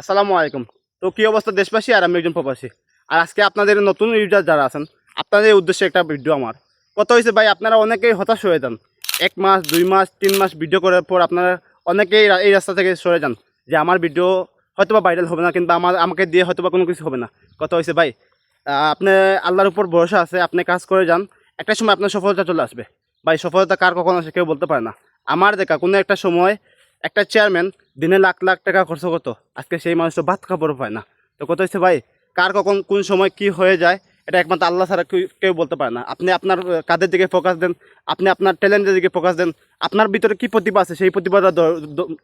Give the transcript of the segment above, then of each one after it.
আসসালামু আলাইকুম। তো কী অবস্থা দেশবাসী আর আমি একজন প্রবাসী। আর আজকে আপনাদের নতুন ইউজার যারা আছেন, আপনাদের উদ্দেশ্যে একটা ভিডিও আমার। কত হয়েছে ভাই, আপনারা অনেকেই হতাশ হয়ে যান। এক মাস, দুই মাস, তিন মাস ভিডিও করার পর আপনারা অনেকেই এই রাস্তা থেকে সরে যান যে আমার ভিডিও হয়তো বা ভাইরাল হবে না, কিন্তু আমার, আমাকে দিয়ে হয়তো বা কোনো কিছু হবে না। কত হয়েছে ভাই আপনি আল্লাহর উপর ভরসা আছে, আপনি কাজ করে যান, একটা সময় আপনার সফলতা চলে আসবে। ভাই, সফলতা কার কখন আসে কেউ বলতে পারে না। আমার দেখা, কোনো একটা সময় একটা চেয়ারম্যান দিনে লাখ লাখ টাকা খরচ করতো আজকে সেই মানুষটা ভাত কাপড় পায় না। তো কত হচ্ছে ভাই, কার কখন, কোন সময় কি হয়ে যায়, এটা একমাত্র আল্লাহ ছাড়া কেউ- কেউ বলতে পারে না। আপনি আপনার কাদের দিকে ফোকাস দেন, আপনি আপনার ট্যালেন্টের দিকে ফোকাস দেন, আপনার ভিতরে কি প্রতিভা আছে, সেই প্রতিভাটা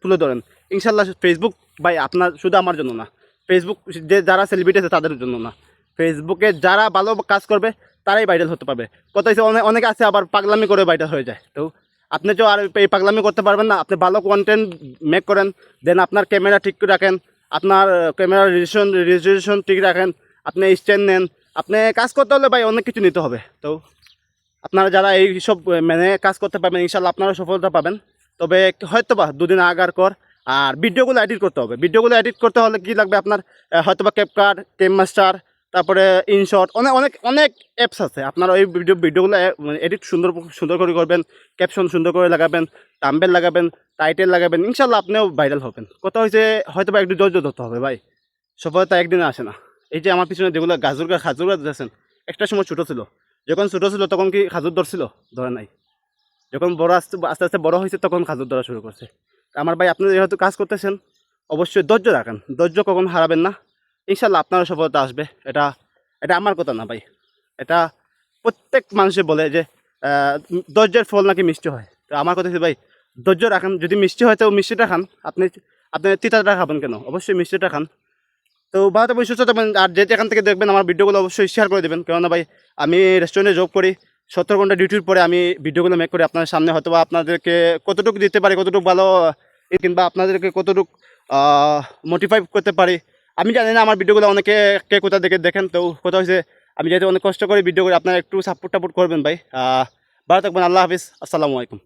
তুলে ধরেন। ইনশাল্লাহ ফেসবুক ভাই, আপনার শুধু আমার জন্য না ফেসবুক যে, যারা সেলিব্রিটি আছে, তাদের জন্য না। ফেসবুকে যারা ভালো কাজ করবে, তারাই ভাইরাল হতে পারবে। কত অনেক অনেকে আছে আবার পাগলামি করে ভাইরাল হয়ে যায়। তো আপনি তো আর এই পাগলামি করতে পারবেন না। আপনি ভালো কন্টেন্ট মেক করেন দেন আপনার ক্যামেরা ঠিক রাখেন, আপনার ক্যামেরা রেজিস্ট্রেশন রেজিস্ট্রেশন ঠিক রাখেন, আপনি স্ট্যান্ড নেন। আপনি কাজ করতে হলে ভাই অনেক কিছু নিতে হবে। তো আপনারা যারা এই সব মেনে কাজ করতে পারবেন, ইনশাল্লাহ আপনারা সফলতা পাবেন। তবে হয়তো বা দুদিন আগার কর, আর ভিডিওগুলো এডিট করতে হবে। ভিডিওগুলো এডিট করতে হলে কি লাগবে আপনার? হয়তো বা ক্যাপকার্ড কেম মাস্টার তারপরে ইনশট অনেক অনেক অনেক অ্যাপস আছে। আপনারা ওই ভিডিও ভিডিওগুলো এডিট সুন্দর সুন্দর করে করবেন ক্যাপশন সুন্দর করে লাগাবেন টাম্বেল লাগাবেন টাইটেল লাগাবেন ইনশাল্লাহ আপনিও ভাইরাল হবেন। কথা হয়েছে হয়তো বা একটু ধৈর্য ধরতে হবে ভাই। সফলতা একদিনে আসে না। এই যে আমার পিছনে যেগুলো গাজর গাছ খাজুর গাছ আছেন একটা সময় ছোটো ছিল। যখন ছোটো ছিল, তখন কি খাজুর ধরছিল ধরে নাই। যখন বড় আস্তে আস্তে আস্তে বড় হয়েছে, তখন খাজুর ধরা শুরু করছে। আমার ভাই, আপনি যেহেতু কাজ করতেছেন, অবশ্যই ধৈর্য রাখেন। ধৈর্য কখন হারাবেন না। ইনশাল্লাহ আপনারও সফলতা আসবে। এটা এটা আমার কথা না ভাই। এটা প্রত্যেক মানুষে বলে যে ধৈর্যের ফল নাকি মিষ্টি হয়। তো আমার কথা ভাই, ধৈর্য রাখেন। যদি মিষ্টি হয় তো মিষ্টিটা খান। আপনি আপনি তিতাটা খাবেন কেন? অবশ্যই মিষ্টিটা খান। তো ভালো থাকবেন, সুস্থ থাকবেন। আর যে এখান থেকে দেখবেন আমার ভিডিওগুলো অবশ্যই শেয়ার করে দেবেন। কেননা ভাই, আমি রেস্টুরেন্টে জব করি। সত্তর ঘণ্টা ডিউটির পরে আমি ভিডিওগুলো মেক করি। আপনার সামনে হয়তো আপনাদেরকে কতটুকু দিতে পারি, কতটুকু ভালো, কিংবা আপনাদেরকে কতটুকু মোটিফাই করতে পারি। আমি জানি না আমার ভিডিওগুলো অনেকে কে কোথা থেকে দেখেন, তো কথা হয়েছে আমি যেহেতু অনেক কষ্ট করে ভিডিও করি আপনারা একটু সাপোর্ট টাপোর্ট করবেন ভাই। ভালো থাকবেন, আল্লাহ হাফিজ। আসসালামু আলাইকুম।